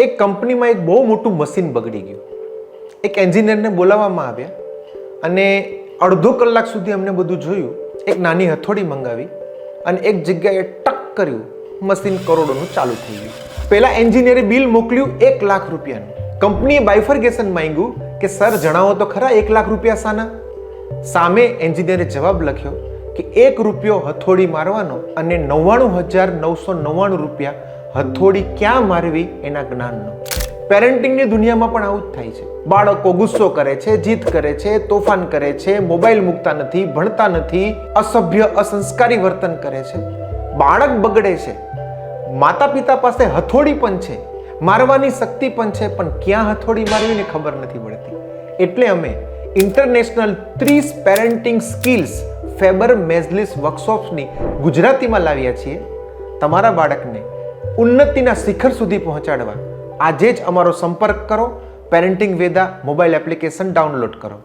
એક કંપનીમાં એક બહુ મોટું મશીન બગડી ગયું. એક એન્જિનિયરને બોલાવવામાં આવ્યા અને અડધો કલાક સુધી અમને બધું જોયું. એક નાની હથોડી મંગાવી અને એક જગ્યાએ ટક કર્યું. મશીન કરોડોનું ચાલુ થઈ ગયું. પહેલાં એન્જિનિયરે બિલ મોકલ્યું એક લાખ રૂપિયાનું. કંપનીએ બાયફર્ગેશન માંગ્યું કે, સર, જણાવો તો ખરા એક લાખ રૂપિયા સાના સામે એન્જિનિયરે જવાબ લખ્યો કે, એક રૂપિયો હથોડી મારવાનો અને નવ્વાણું હજાર નવસો નવ્વાણું રૂપિયા હથોડી ક્યાં મારવી એના જ્ઞાનનો? પેરેન્ટિંગની દુનિયામાં પણ આવું જ થાય છે. બાળકો ગુસ્સો કરે છે જીત કરે છે, તોફાન કરે છે, મોબાઈલ મૂકતા નથી, ભણતા નથી, અસભ્ય, અસંસ્કારી વર્તન કરે છે. બાળક બગડે છે. માતા પિતા પાસે હથોડી પણ છે. મારવાની શક્તિ પણ છે, પણ ક્યાં હથોડી મારવી ને ખબર નથી પડતી. એટલે અમે ઇન્ટરનેશનલ ત્રીસ પેરેન્ટિંગ સ્કિલ્સ ફેબર મેઝલિસ વર્કશોપ્સની ગુજરાતીમાં લાવ્યા છીએ. તમારા બાળકને ઉન્નતિના શિખર સુધી પહોંચાડવા. આજે જ અમારો સંપર્ક કરો. Parenting Veda mobile application download કરો.